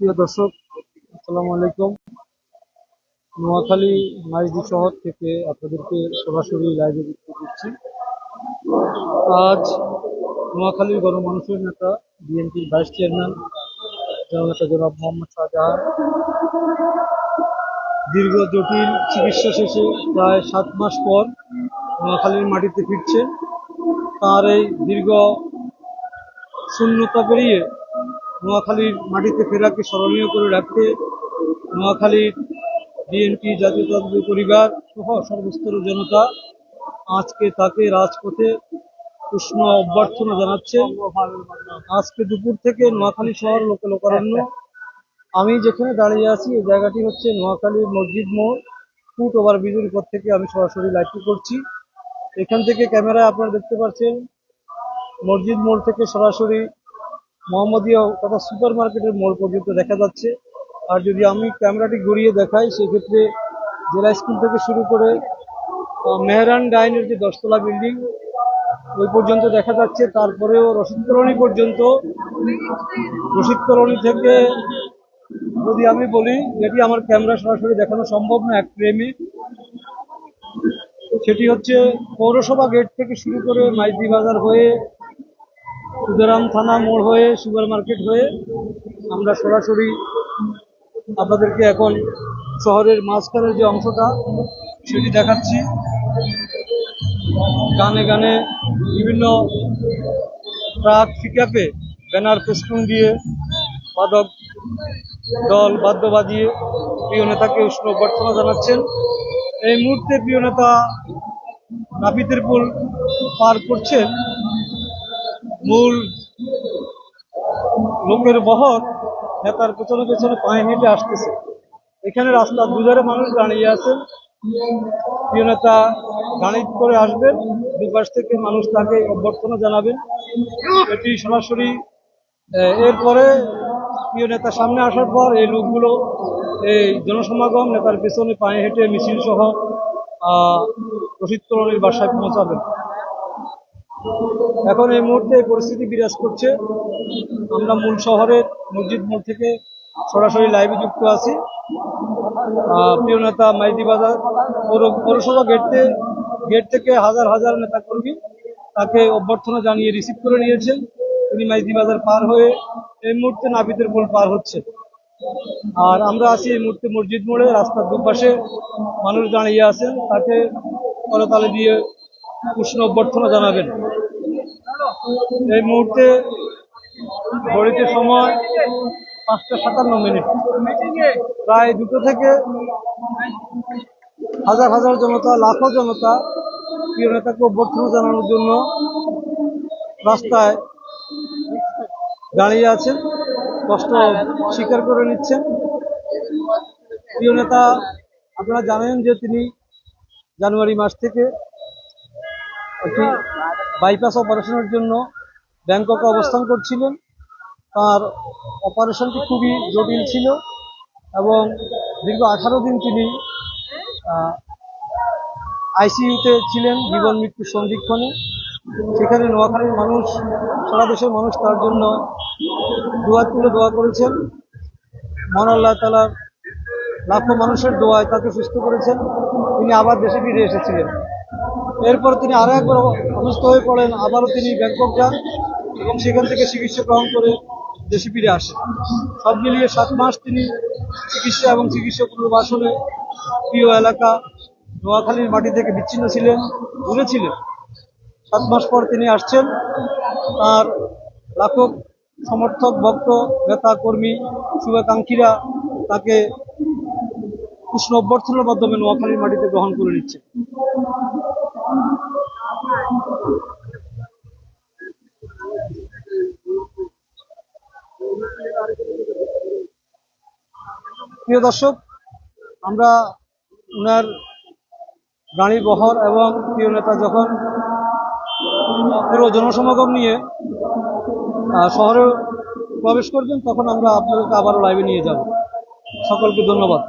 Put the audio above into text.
প্রিয় দর্শক, আসসালামু আলাইকুম। নোয়াখালী মাইজদি শহর থেকে আপনাদেরকে সরাসরি লাইভে যুক্ত করছি আজ নোয়াখালীর গণমানুষের নেতা, বিএনপির ভাইস চেয়ারম্যান জননেতা জনাব মোহাম্মদ শাহজাহান। দীর্ঘ জটিল চিকিৎসা শেষে প্রায় সাত মাস পর নোয়াখালীর মাটিতে ফিরছে। তার এই দীর্ঘ শূন্যতা পেরিয়ে নোয়াখালীর মাটিতে ফেরাকে স্মরণীয় করে রাখতে নোয়াখালীর বিএনপি জাতীয়তাবাদী পরিবার সহ সর্বস্তরের জনতা আজকে তাকে রাজপথে উষ্ণ অভ্যর্থনা জানাচ্ছে। আজকে দুপুর থেকে নোয়াখালী শহর লোকে লোকারণ্য আমি যেখানে দাঁড়িয়ে আছি, এই জায়গাটি হচ্ছে নোয়াখালী মসজিদ মোড়। ফুট ওভার ব্রিজের উপর থেকে আমি সরাসরি লাইভটি করছি। এখান থেকে ক্যামেরায় আপনারা দেখতে পাচ্ছেন, মসজিদ মোড় থেকে সরাসরি মোহাম্মদীয় তথা সুপার মার্কেটের মোড় পর্যন্ত দেখা যাচ্ছে। আর যদি আমি ক্যামেরাটি ঘুরিয়ে দেখাই, সেক্ষেত্রে জেলা স্কুল থেকে শুরু করে মেহরান ডাইনের যে দশতলা বিল্ডিং, ওই পর্যন্ত দেখা যাচ্ছে। তারপরেও রশিদ কলোনি পর্যন্ত। রশিদ কলোনি থেকে যদি আমি বলি, যেটি আমার ক্যামেরা সরাসরি দেখানো সম্ভব না, এক ফ্রেমে, সেটি হচ্ছে পৌরসভা গেট থেকে শুরু করে মাইদি বাজার হয়ে সুদারাম থানা মোড় হয়ে, সুপার মার্কেট হয়ে আমরা সরাসরি আপনাদেরকে এখন শহরের মাঝখানের যে অংশটা, সেটি দেখাচ্ছি। গানে গানে বিভিন্ন ট্রাক পিকআপে ব্যানার ফেস্টুন দিয়ে বাদক দল বাদ্য বাজিয়ে প্রিয় নেতাকে উষ্ণ অভ্যর্থনা জানাচ্ছেন। এই মুহূর্তে প্রিয় নেতা নাপিতের পুল পার করছেন। মূল লোকের বহর নেতার পেছনে পেছনে পায়ে হেঁটে আসতেছে। এখানে রাস্তা দুধারে মানুষ দাঁড়িয়ে আছেন প্রিয় নেতা গাড়ি করে আসবেন, দুপাশ থেকে মানুষ তাকে অভ্যর্থনা জানাবেন। এটি সরাসরি এরপরে প্রিয় নেতা সামনে আসার পর এই লোকগুলো, এই জনসমাগম, নেতার পেছনে পায়ে হেঁটে মিছিল সহ রশিদ তরণীর বাসায় পৌঁছাবেন। এখন এই মুহূর্তে এই পরিস্থিতি বিরাজ করছে। আমরা মূল শহরের মসজিদ মোড় থেকে সরাসরি লাইভে যুক্ত আছি। প্রিয় নেতা মাইদি বাজার, পৌর- পৌরসভা গেটে গেট থেকে হাজার হাজার নেতা কর্মী তাকে অভ্যর্থনা জানিয়ে রিসিভ করে নিয়েছেন। তিনি মাইদি বাজার পার হয়ে এই মুহূর্তে নাবিদের পোল পার হচ্ছে। আর আমরা আছি এই মুহূর্তে মসজিদ মোড়ে, রাস্তার দুপাশে। মানুষ দাঁড়িয়ে আছেন, তাকে করতালে দিয়ে উষ্ণ অভ্যর্থনা জানাবেন। এই মুহূর্তে ঘড়িতে সময় পাঁচটা সাতান্ন মিনিট। প্রায় দুটো থেকে হাজার হাজার জনতা, লাখো জনতা প্রিয় নেতাকে অভ্যর্থনা জানানোর জন্য রাস্তায় দাঁড়িয়ে আছেন, কষ্ট স্বীকার করে নিচ্ছেন। প্রিয় নেতা, আপনারা জানেন যে তিনি জানুয়ারি মাস থেকে একটি বাইপাস অপারেশনের জন্য ব্যাংককে অবস্থান করছিলেন। তার অপারেশনটি খুবই জটিল ছিল এবং দীর্ঘ আঠারো দিন তিনি আইসিইউতে ছিলেন জীবন মৃত্যুর সন্ধিক্ষণে। সেখানে নোয়াখালীর মানুষ, সারা দেশের মানুষ তার জন্য দোয়া তুলে দোয়া করেছেন। মহান আল্লাহ তালার লাখো মানুষের দোয়ায় তাকে সুস্থ করেছেন। তিনি আবার দেশে ফিরে এসেছিলেন। এরপর তিনি আরও একবার অসুস্থ হয়ে পড়েন, আবারও তিনি ব্যাংকক যান এবং সেখান থেকে চিকিৎসা গ্রহণ করে দেশে ফিরে আসেন। সব মিলিয়ে সাত মাস তিনি চিকিৎসা এবং চিকিৎসা পুনর্বাসনে প্রিয় এলাকা নোয়াখালীর মাটি থেকে বিচ্ছিন্ন ছিলেন, দূরে ছিলেন। সাত মাস পর তিনি আসছেন। তার লাখো সমর্থক, ভক্ত, নেতা, কর্মী, শুভাকাঙ্ক্ষীরা তাকে উষ্ণ অভ্যর্থনার মাধ্যমে নোয়াখালীর মাটিতে গ্রহণ করে নিচ্ছে প্রিয় দর্শক, আমরা ওনার গাড়ি বহর এবং প্রিয় নেতা যখন পুরো জনসমাগম নিয়ে শহরে প্রবেশ করবেন, তখন আমরা আপনাদেরকে আবারও লাইভে নিয়ে যাব। সকলকে ধন্যবাদ।